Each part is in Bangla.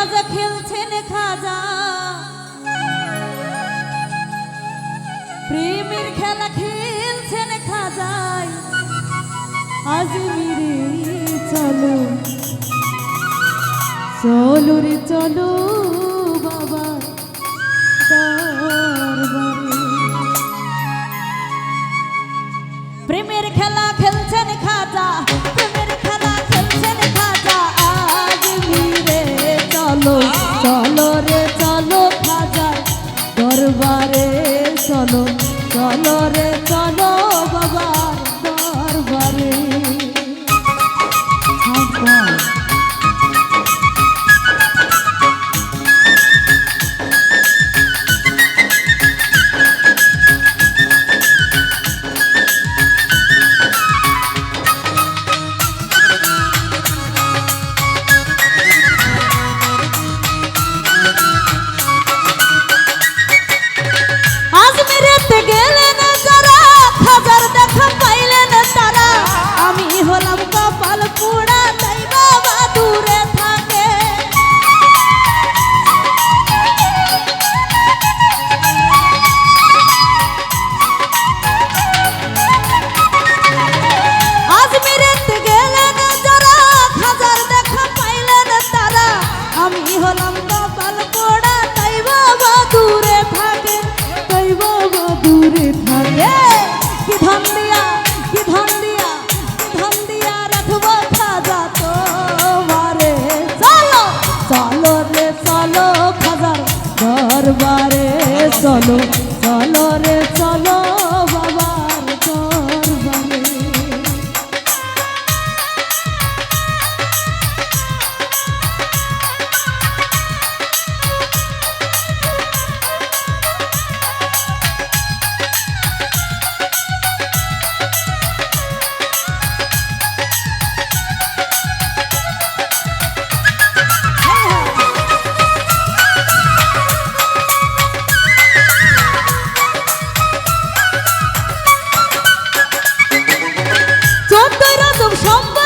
বাজা খেলছেন খাজা। প্রেমের খেলা খেলছেন খাজায় আজ মিরে চলো। চলো রে, চলো বাবা। প্রেমের খেলা খেল চলো রে চলো। চলো Son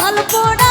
গল্পটা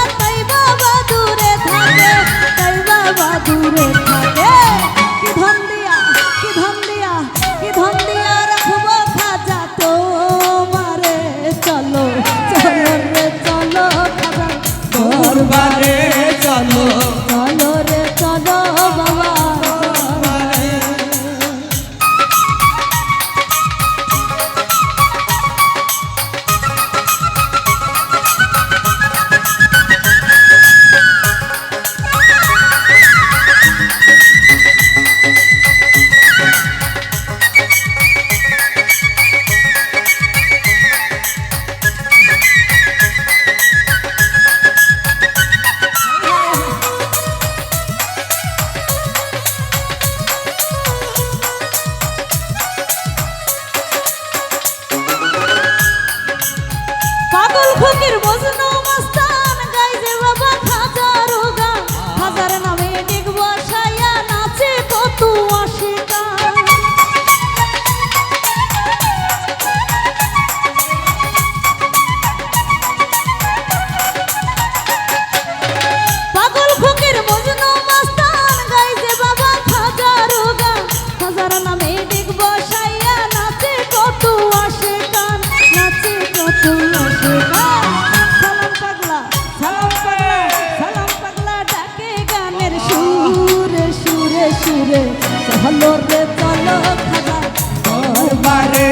রে চলো খাজা দরবারে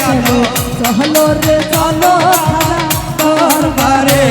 চলো চলো রে চলো খাজা দরবারে